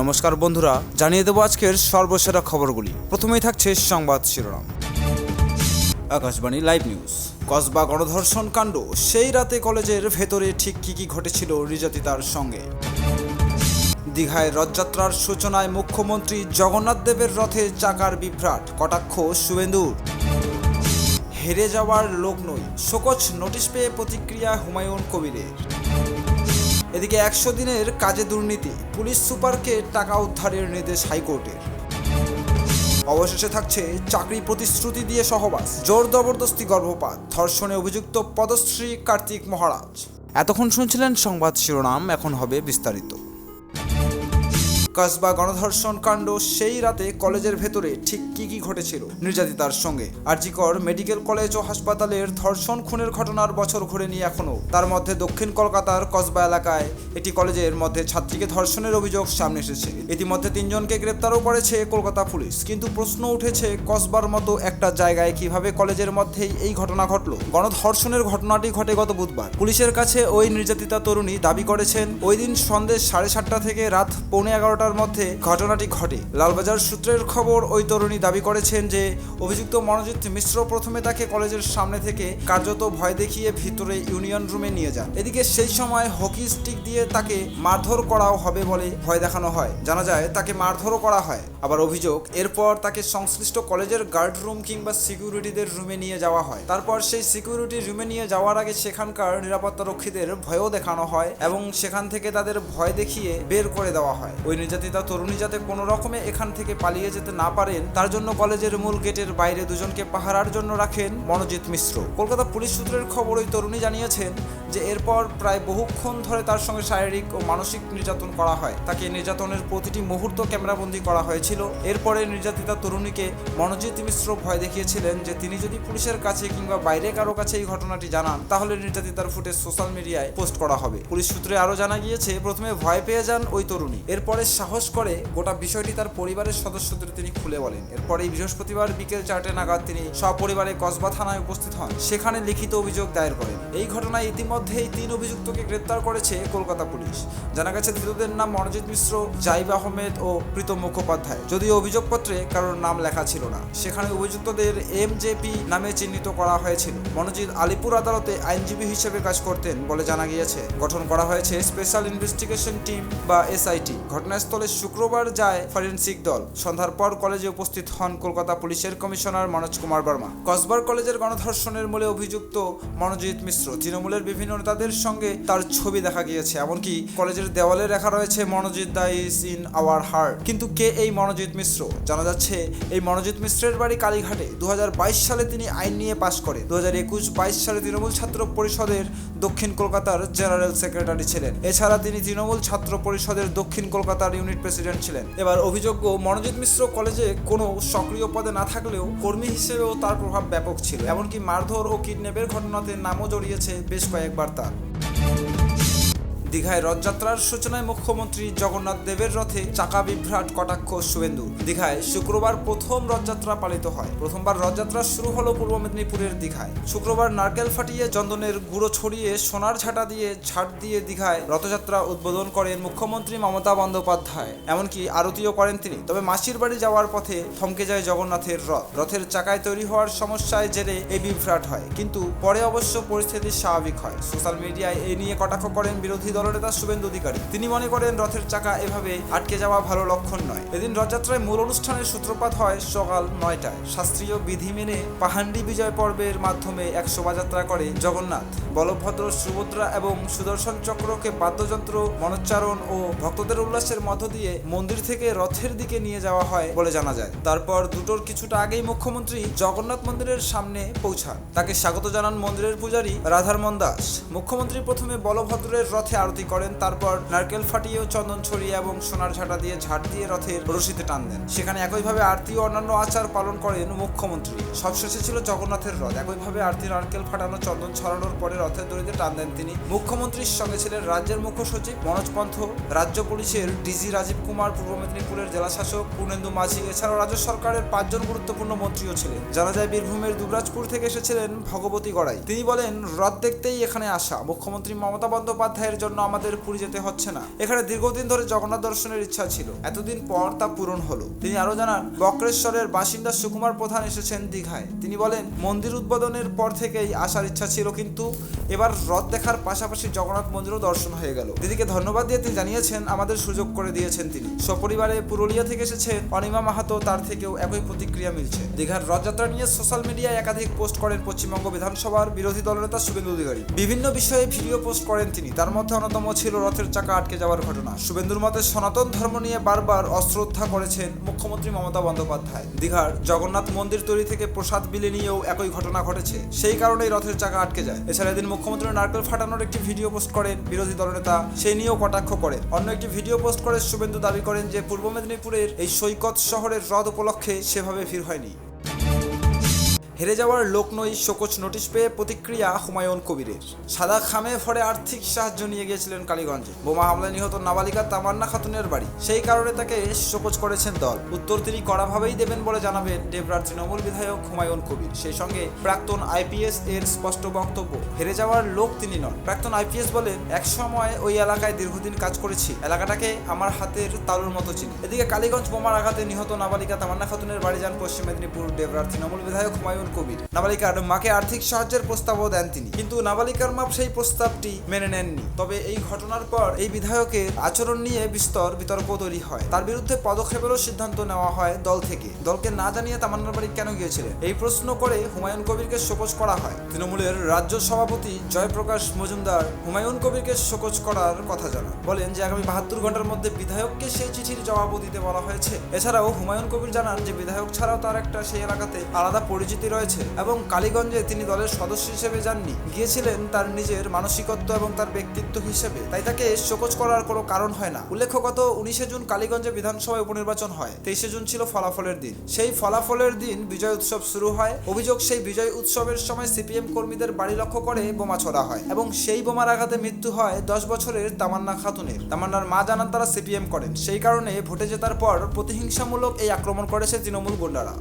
নমস্কার বন্ধুরা, জানিয়ে দেবো আজকের সর্বসেরা খবরগুলি। প্রথমেই থাকছে সংবাদ শিরোনাম। Akashvani live news. কসবা গণধর্ষণ কাণ্ড, সেই রাতে কলেজের ভেতরে ঠিক কী কী ঘটেছিল নির্যাতিতার সঙ্গে? দীঘায় রথযাত্রার সূচনায় মুখ্যমন্ত্রী জগন্নাথ দেবের রথে চাকার বিভ্রাট, কটাক্ষ শুভেন্দুর। হেরে যাওয়ার লোক নই, শোকজ নোটিশ পেয়ে প্রতিক্রিয়া হুমায়ুন কবিরের। এদিকে একশো দিনের কাজে দুর্নীতি, পুলিশ সুপারকে টাকা উদ্ধারের নির্দেশ হাইকোর্টের। অবশেষে থাকছে চাকরি প্রতিশ্রুতি দিয়ে সহবাস, জোর জবরদস্তি গর্ভপাত, ধর্ষণে অভিযুক্ত পদশ্রী কার্তিক মহারাজ। এতক্ষণ শুনছিলেন সংবাদ শিরোনাম, এখন হবে বিস্তারিত। কসবা গণধর্ষণ কাণ্ড সেই রাতে কলেজের ভেতরে ঠিক কি কি ঘটেছিল নির্যাতিতার সঙ্গে। আরজিকর মেডিকেল কলেজ ও হাসপাতালের ধর্ষণ খুনের ঘটনার বছর ঘুরে নিয়ে এখনও। তার মধ্যে দক্ষিণ কলকাতার কসবা এলাকায় একটি কলেজের মধ্যে ছাত্রীকে ধর্ষণের অভিযোগ সামনে এসেছে। ইতিমধ্যে তিনজনকে গ্রেপ্তারও করেছে কলকাতা পুলিশ। কিন্তু প্রশ্ন উঠেছে, কসবার মতো একটা জায়গায় কীভাবে কলেজের মধ্যেই এই ঘটনা ঘটলো? গণধর্ষণের ঘটনাটি ঘটে গত বুধবার। পুলিশের কাছে ওই নির্যাতিতা তরুণী দাবি করেছেন, ওই দিন সন্ধ্যে সাড়ে সাতটা থেকে রাত পৌনে এগারোটার মধ্যে ঘটনাটি ঘটে। লালবাজার সূত্রের খবর, ওই তরুণী দাবি করেছেন যে, অভিযুক্ত মনোজিৎ মিশ্র প্রথমে তাকে কলেজের সামনে থেকে কার্যত ভয় দেখিয়ে ভিতরে ইউনিয়ন রুমে নিয়ে যান। এদিকে সেই সময় হকি স্টিক দিয়ে তাকে মারধর করাও হবে বলে ভয় দেখানো হয়। জানা যায়, তাকে মারধরও করা হয়। আবার অভিযোগ, এরপর তাকে সংশ্লিষ্ট কলেজের গার্ড রুম কিংবা সিকিউরিটিদের রুমে নিয়ে যাওয়া হয়। তারপর সেই সিকিউরিটি রুমে নিয়ে যাওয়ার আগে সেখানকার নিরাপত্তা রক্ষীদের ভয়ও দেখানো হয় এবং সেখান থেকে তাদের ভয় দেখিয়ে বের করে দেওয়া হয়। ওই নির্যাতিতা তরুণী যাতে কোনো রকমে এখান থেকে পালিয়ে যেতে না পারেন, তার জন্য কলেজের মূল গেটের বাইরে দুজনকে পাহারার জন্য রাখেন মনোজিৎ মিশ্র। কলকাতা পুলিশ সূত্রের খবর, ওই তরুণী জানিয়েছেন যে এরপর প্রায় বহুক্ষণ ধরে তার সঙ্গে শারীরিক ও মানসিক নির্যাতন করা হয়। তাকে নির্যাতনের প্রতিটি মুহূর্ত ক্যামেরাবন্দি করা হয়েছিল। এরপরে নির্যাতিতা তরুণীকে মনোজিৎ মিশ্র ভয় দেখিয়েছিলেন যে তিনি যদি পুলিশের কাছে কিংবা বাইরে কারও কাছে এই ঘটনাটি জানান, তাহলে নির্যাতিতার ফুটেজ সোশ্যাল মিডিয়ায় পোস্ট করা হবে। পুলিশ সূত্রে আরও জানা গিয়েছে, প্রথমে ভয় পেয়ে যান ওই তরুণী। এরপরে সাহস করে গোটা বিষয়টি তার পরিবারের সদস্যদের তিনি খুলে বলেন। এরপরেই বৃহস্পতিবার বিকেল চারটে নাগাদ তিনি সপরিবারে কসবা থানায় উপস্থিত হন। সেখানে লিখিত অভিযোগ দায়ের করেন। এই ঘটনায় ইতিমধ্যেই তিন অভিযুক্তকে গ্রেপ্তার করেছে কলকাতা পুলিশ। জানা গেছে, ধৃতদের নাম মনোজিৎ মিশ্র, জাইব আহমেদ ও প্রীতম মুখোপাধ্যায়। যদিও অভিযোগপত্রে কারোর নাম লেখা ছিল না। সেখানে অভিযুক্তদের এমজেপি নামে চিহ্নিত করা হয়েছিল। মনোজিৎ আলিপুর আদালতে আইনজীবী হিসেবে কাজ করতেন বলে জানা গিয়েছে। গঠন করা হয়েছে স্পেশাল ইনভেস্টিগেশন টিম বা এসআইটি। ঘটনাস্থলে শুক্রবার যায় ফরেন্সিক দল। সন্ধ্যার পর কলেজে উপস্থিত হন কলকাতা পুলিশের কমিশনার মনোজ কুমার বর্মা। কসবার কলেজের গণধর্ষণের মূলে অভিযুক্ত মনোজিৎ মিশ্র। তৃণমূলের বিভিন্ন নেতাদের সঙ্গে তার ছবি দেখা গিয়েছে, এমনকি কলেজের দেওয়ালে লেখা রয়েছে, Manojit da is in our heart. কিন্তু কে এই মনোজিৎ মিশ্র? জানা যাচ্ছে, এই মনোজিৎ মিশ্রের বাড়ি কালীঘাটে। দু হাজার বাইশ সালে তিনি আইন নিয়ে পাশ করে। দু হাজার একুশ বাইশ সালে তৃণমূল ছাত্র পরিষদের দক্ষিণ কলকাতার জেনারেল সেক্রেটারি ছিলেন। এছাড়া তিনি তৃণমূল ছাত্র পরিষদের দক্ষিণ কলকাতার ইউনিট প্রেসিডেন্ট ছিলেন। এবার অভিযোগ্য, মনোজিৎ মিশ্র কলেজে কোনো সক্রিয় পদে না থাকলেও কর্মী হিসেবেও তার প্রভাব ব্যাপক ছিল। এমনকি মারধর ও কিডন্যাপের ঘটনাতে নামও জড়িয়েছে বেশ কয়েকবার তার দীঘায় রথযাত্রার সূচনায় মুখ্যমন্ত্রী জগন্নাথ দেবের রথে চাকা বিভ্রাট কটাক্ষ শুভেন্দু। দীঘায় শুক্রবার প্রথম রথযাত্রা পালিত হয়। প্রথমবার রথযাত্রা শুরু হলো পূর্ব মেদিনীপুরের দীঘায়। শুক্রবার নারকেল ফাটিয়ে চন্দনের গুঁড়ো ছড়িয়ে সোনার ঝাঁটা দিয়ে ঝাড় দিয়ে দীঘায় রথযাত্রা উদ্বোধন করেন মুখ্যমন্ত্রী মমতা বন্দ্যোপাধ্যায়। এমনকি আরতিও করেন তিনি। তবে মাসির বাড়ি যাওয়ার পথে থমকে যায় জগন্নাথের রথ। রথের চাকায় তৈরি হওয়ার সমস্যায় জেরে এই বিভ্রাট হয়। কিন্তু পরে অবশ্য পরিস্থিতি স্বাভাবিক হয়। সোশ্যাল মিডিয়ায় এ নিয়ে কটাক্ষ করেন বিরোধী দলনেতা শুভেন্দু অধিকারী। তিনি মনে করেন রথের চাকা এভাবে আটকে যাওয়া ভালো লক্ষণ নয়। এদিন রথযাত্রায় মূল অনুষ্ঠানের সূত্রপাত হয় সকাল নয়টায়। শাস্ত্রীয় বিধি মেনে পাহান্ডি বিজয় পর্বের মাধ্যমে এক শোভাযাত্রা করে জগন্নাথ। বলভদ্র সুভদ্রা এবং সুদর্শন চক্রকে বাদ্যযন্ত্র, মনোচ্চারণ ও ভক্তদের উল্লাসের মধ্য দিয়ে মন্দির থেকে রথের দিকে নিয়ে যাওয়া হয় বলে জানা যায়। তারপর দুটোর কিছুটা আগেই মুখ্যমন্ত্রী জগন্নাথ মন্দিরের সামনে পৌঁছান। তাকে স্বাগত জানান মন্দিরের পূজারী রাধারমন দাস। মুখ্যমন্ত্রী প্রথমে বলভদ্রের রথে আরতি করেন, তারপর নারকেল ফাটিয়ে চন্দন ছড়িয়ে এবং সোনার ঝাঁটা দিয়ে ঝাড় দিয়ে রথের রশিতে টান দেন। সেখানে একইভাবে আরতি ও অন্যান্য আচার পালন করেন মুখ্যমন্ত্রী। সবশেষে ছিল জগন্নাথের রথ। একইভাবে আরতি নারকেল ফাটানো, চন্দন ছড়ানোর পরে রথের দড়িতে টান দেন তিনি। মুখ্যমন্ত্রীর সঙ্গে ছিলেন রাজ্যের মুখ্য সচিব মনোজ পন্থ, রাজ্য পুলিশের ডিজি রাজীব কুমার, পূর্ব মেদিনীপুরের জেলা শাসক পূর্ণেন্দু মাঝি, এছাড়াও রাজ্য সরকারের পাঁচজন গুরুত্বপূর্ণ মন্ত্রীও ছিলেন। জানা যায়, বীরভূমের দুবরাজপুর থেকে এসেছিলেন ভগবতী গড়াই। তিনি বলেন, রথ দেখতেই এখানে আসা। মুখ্যমন্ত্রী মমতা বন্দ্যোপাধ্যায়ের জন্য জন্য আমাদের পুরী যেতে হচ্ছে না। এখানে দীর্ঘদিন ধরে জগন্নাথ দর্শনের ইচ্ছা ছিল। এতদিন পর তা পূরণ হলো। তিনি আরও জানান, বক্রেশ্বরের বাসিন্দা সুকুমার প্রধান এসেছেন দীঘায়। তিনি বলেন, মন্দির উদ্বোধনের পর থেকেই আসার ইচ্ছা ছিল, কিন্তু এবার রথ দেখার পাশাপাশি জগন্নাথ মন্দিরও দর্শন হয়ে গেল। দিদিকে ধন্যবাদ দিয়ে তিনি জানিয়েছেন, আমাদের সুযোগ করে দিয়েছেন তিনি। সপরিবারে পুরুলিয়া থেকে এসেছে অনিমা মাহাতো, তার থেকেও একই প্রতিক্রিয়া মিলছে। দীঘার রথযাত্রা নিয়ে সোশ্যাল মিডিয়ায় একাধিক পোস্ট করেন পশ্চিমবঙ্গ বিধানসভার বিরোধী দলনেতা শুভেন্দু অধিকারী। বিভিন্ন বিষয়ে ভিডিও পোস্ট করেন তিনি। তার মধ্যে অন্যতম ছিল রথের চাকা আটকে যাওয়ার ঘটনা। শুভেন্দুর মতে সনাতন ধর্ম নিয়ে বারবার অশ্রদ্ধা করেছেন মুখ্যমন্ত্রী মমতা বন্দ্যোপাধ্যায়। দীঘার জগন্নাথ মন্দির তৈরি থেকে প্রসাদ বিলি নিয়েও একই ঘটনা ঘটেছে। সেই কারণেই রথের চাকা আটকে যায়। এছাড়া এদিন মুখ্যমন্ত্রী নারকেল ফাটানোর একটি ভিডিও পোস্ট করেন বিরোধী দলনেতা। সেই নিয়েও কটাক্ষ করেন অন্য একটি ভিডিও পোস্ট করে শুভেন্দু দাবি করেন যে, পূর্ব মেদিনীপুরের এই সৈকত শহরের হ্রদ উপলক্ষে সেভাবে ভিড় হয়নি। হেরে যাওয়ার লোক নই শোকজ নোটিশ পেয়ে প্রতিক্রিয়া হুমায়ুন কবিরের। সাদা খামে ফরে আর্থিক সাহায্য নিয়ে গিয়েছিলেন কালীগঞ্জে। বোমা হামলায় নিহত নাবালিকা তামান্না খাতুনের বাড়ি। সেই কারণে তাকে শোকজ করেছেন দল। উত্তর তিনি কড়াভাবেই দেবেন বলে জানাবেন ডেবরার তৃণমূল বিধায়ক হুমায়ুন কবির। সেই সঙ্গে প্রাক্তন আইপিএস এর স্পষ্ট বক্তব্য, হেরে যাওয়ার লোক তিনি নন। প্রাক্তন আইপিএস বলেন, এক সময় ওই এলাকায় দীর্ঘদিন কাজ করেছি। এলাকাটাকে আমার হাতের তালুর মতো চিনি। এদিকে কালীগঞ্জ বোমার আঘাতে নিহত নাবালিকা তামান্না খাতুনের বাড়ি যান পশ্চিম মেদিনীপুর ডেবরার তৃণমূল বিধায়ক হুমায়ুন কবির। নাবালিকার মাকে আর্থিক সাহায্যের প্রস্তাবও দেন তিনি। কিন্তু নাবালিকার মা সেই প্রস্তাবটি মেনে নেননি। তবে এই ঘটনার পর এই বিধায়কের আচরণ নিয়ে বিস্তর বিতর্ক তৈরি হয়। তার বিরুদ্ধে পদক্ষেপেরও সিদ্ধান্ত নেওয়া হয় দল থেকে। দলকে না জানিয়ে তামান্নার বাড়ি কেন গিয়েছিলেন? এই প্রশ্ন করে হুমায়ুন কবিরকে শোকজ করা হয়। তৃণমূলের রাজ্য সভাপতি জয়প্রকাশ মজুমদার হুমায়ুন কবিরকে শোকজ করার কথা জানান। বলেন যে, আগামী বাহাত্তর ঘণ্টার মধ্যে বিধায়ককে সেই চিঠির জবাবও দিতে বলা হয়েছে। এছাড়াও হুমায়ুন কবির জানান যে, বিধায়ক ছাড়াও তার একটা সেই এলাকাতে আলাদা পরিচিতি রয়েছে এবং কালীগঞ্জে তিনি দলের সদস্য হিসেবে যাননি। গিয়েছিলেন তার নিজের মানসিকত্ব এবং তার ব্যক্তিত্ব হিসেবে। তাই তাকে শোকজ করার কোনো কারণ হয় না। উল্লেখ্য গত উনিশে জুন কালীগঞ্জে বিধানসভায় উপনির্বাচন হয়। তেইশে জুন ছিল ফলাফলের দিন। সেই ফলাফলের দিন বিজয় উৎসব শুরু হয়। অভিযোগ সেই বিজয় উৎসবের সময় সিপিএম কর্মীদের বাড়ি লক্ষ্য করে বোমা ছোড়া হয় এবং সেই বোমার আঘাতে মৃত্যু হয় দশ বছরের তামান্না খাতুনের। তামান্নার মা জানান তারা সিপিএম করেন। সেই কারণে ভোটে জেতার পর প্রতিহিংসামূলক এই আক্রমণ করেছে তৃণমূল গুন্ডারা।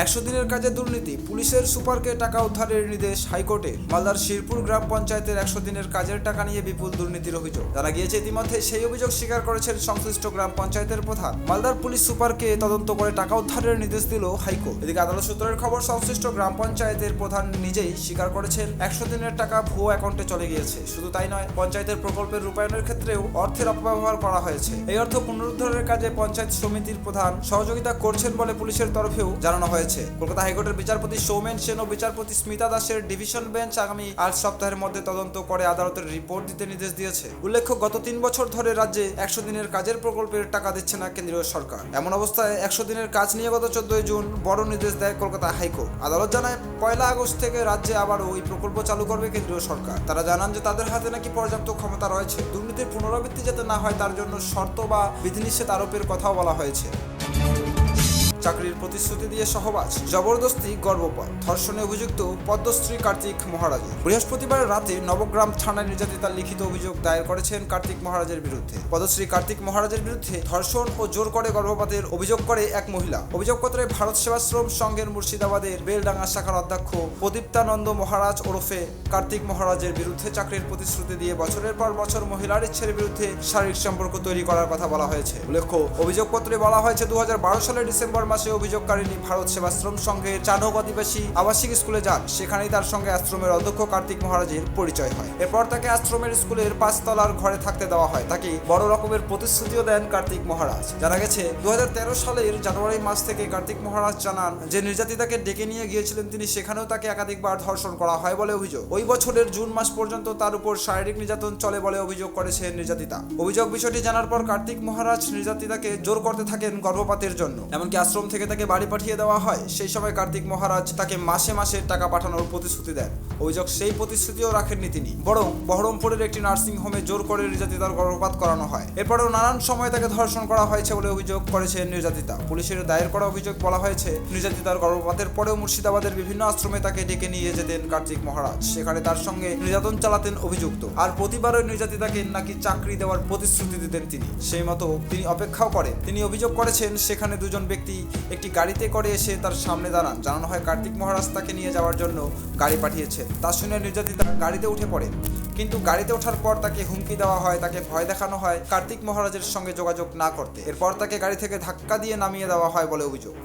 একশো দিনের কাজে দুর্নীতি, পুলিশের সুপারকে টাকা উদ্ধারের নির্দেশ হাইকোর্টে। মালদার শিরপুর গ্রাম পঞ্চায়েতের একশো দিনের কাজের টাকা নিয়ে বিপুল দুর্নীতির অভিযোগ। জানা গিয়েছে ইতিমধ্যে সেই অভিযোগ স্বীকার করেছেন সংশ্লিষ্ট গ্রাম পঞ্চায়েতের প্রধান। মালদার পুলিশ সুপারকে তদন্ত করে টাকা উদ্ধারের নির্দেশ দিল হাইকোর্ট। এদিকে আদালত সূত্রের খবর, সংশ্লিষ্ট গ্রাম পঞ্চায়েতের প্রধান নিজেই স্বীকার করেছেন, একশো দিনের টাকা ভুয়ো অ্যাকাউন্টে চলে গিয়েছে। শুধু তাই নয়, পঞ্চায়েতের প্রকল্পের রূপায়ণের ক্ষেত্রেও অর্থের অপব্যবহার করা হয়েছে। এই অর্থ পুনরুদ্ধারের কাজে পঞ্চায়েত সমিতির প্রধান সহযোগিতা করছেন বলে পুলিশের তরফেও জানানো হয়েছে। কলকাতা হাইকোর্টের বিচারপতি সৌমেন সেন ও বিচারপতি স্মিতা দাসের ডিভিশন বেঞ্চ আগামী আট সপ্তাহের মধ্যে তদন্ত করে আদালতের রিপোর্ট দিতে নির্দেশ দিয়েছে। উল্লেখ্য, গত তিন বছর ধরে রাজ্যে একশো দিনের কাজের প্রকল্পের টাকা দিচ্ছে না কেন্দ্রীয় সরকার। এমন অবস্থায় একশো দিনের কাজ নিয়ে গত চোদ্দই জুন বড় নির্দেশ দেয় কলকাতা হাইকোর্ট। আদালত জানায়, পয়লা আগস্ট থেকে রাজ্যে আবারও ওই প্রকল্প চালু করবে কেন্দ্রীয় সরকার। তারা জানান যে তাদের হাতে নাকি পর্যাপ্ত ক্ষমতা রয়েছে। দুর্নীতির পুনরাবৃত্তি যাতে না হয়, তার জন্য শর্ত বা বিধিনিষেধ আরোপের কথাও বলা হয়েছে। চাকরির প্রতিশ্রুতি দিয়ে সহবাজ জবরদস্তি, গর্ভপাত। ধর্ষণে অভিযুক্ত পদ্মশ্রী কার্তিক মহারাজ। বৃহস্পতিবার রাতে নবগ্রাম থানায় নির্যাতিতার লিখিত অভিযোগ দায়ের করেছেন কার্তিক মহারাজের বিরুদ্ধে। পদ্মশ্রী কার্তিক মহারাজের বিরুদ্ধে ধর্ষণ ও জোর করে গর্ভপাতের অভিযোগ করে এক মহিলা। অভিযোগপত্রে ভারত সেবাশ্রম সংঘের মুর্শিদাবাদের বেলডাঙ্গা শাখার অধ্যক্ষ প্রদীপ্তানন্দ মহারাজ ওরফে কার্তিক মহারাজের বিরুদ্ধে চাকরির প্রতিশ্রুতি দিয়ে বছরের পর বছর মহিলার ইচ্ছের বিরুদ্ধে শারীরিক সম্পর্ক তৈরি করার কথা বলা হয়েছে। উল্লেখ্য, অভিযোগপত্রে বলা হয়েছে দু হাজার বারো সালের ডিসেম্বর মাসে অভিযোগকারিনী ভারত সেবাশ্রম সংঘের চানক আদিবাসী আবাসিক স্কুলে যান। সেখানেই তার সঙ্গে আশ্রমের অধ্যক্ষ কার্তিক মহারাজের পরিচয় হয়। এরপর তাকে আশ্রমের স্কুলের পাঁচতলার ঘরে থাকতে দেওয়া হয়। তাকে বড় রকমের প্রতিশ্রুতিও দেন কার্তিক মহারাজ। জানা গেছে দু সালের জানুয়ারি মাস থেকে কার্তিক মহারাজ জানান যে, নির্যাতিতাকে ডেকে নিয়ে গিয়েছিলেন তিনি, সেখানেও তাকে একাধিকবার ধর্ষণ করা হয় বলে অভিযোগ। ওই বছরের জুন মাস পর্যন্ত তার উপর শারীরিক নির্যাতন চলে বলে অভিযোগ করেছে নির্যাতিতা। অভিযোগ বিষয়টি জানার পর কার্তিক মহারাজ নির্যাতিতাকে জোর করতে থাকেন গর্ভপাতের জন্য। এমনকি আশ্রম থেকে তাকে বাড়ি পাঠিয়ে দেওয়া হয়। সেই সময় কার্তিক মহারাজ তাকে মাসে মাসে টাকা পাঠানোর প্রতিশ্রুতি দেন। অভিযোগ সেই প্রতিশ্রুতিও রাখেননি তিনি। বরং বহরমপুরের একটি নার্সিং হোমে জোর করে নির্যাতিতার গর্ভপাত করানো হয়। এরপরেও নানান সময় তাকে ধর্ষণ করা হয়েছে বলে অভিযোগ করেছে নির্যাতিতা। পুলিশের দায়ের করা অভিযোগ বলা হয়েছে, নির্যাতিতার গর্ভপাতের পরেও মুর্শিদাবাদের বিভিন্ন আশ্রমে তাকে ডেকে নিয়ে যেতেন কার্তিক মহারাজ। সেখানে তার সঙ্গে নির্যাতন চালাতেন অভিযুক্ত। আর প্রতিবার ওই নির্যাতিতাকে নাকি চাকরি দেওয়ার প্রতিশ্রুতি দিতেন তিনি। সেই মতো তিনি অপেক্ষাও করেন। তিনি অভিযোগ করেছেন, সেখানে দুজন ব্যক্তি একটি গাড়িতে করে এসে তার সামনে দাঁড়ান। জানানো হয় কার্তিক মহারাজ তাকে নিয়ে যাওয়ার জন্য গাড়ি পাঠিয়েছে। তা শুনে নির্যাতিতা গাড়িতে উঠে পড়ে। কিন্তু গাড়িতে ওঠার পর তাকে হুমকি দেওয়া হয়, তাকে ভয় দেখানো হয় কার্তিক মহারাজের সঙ্গে যোগাযোগ না করতে। এরপর তাকে গাড়ি থেকে ধাক্কা দিয়ে নামিয়ে দেওয়া হয় বলে অভিযোগ।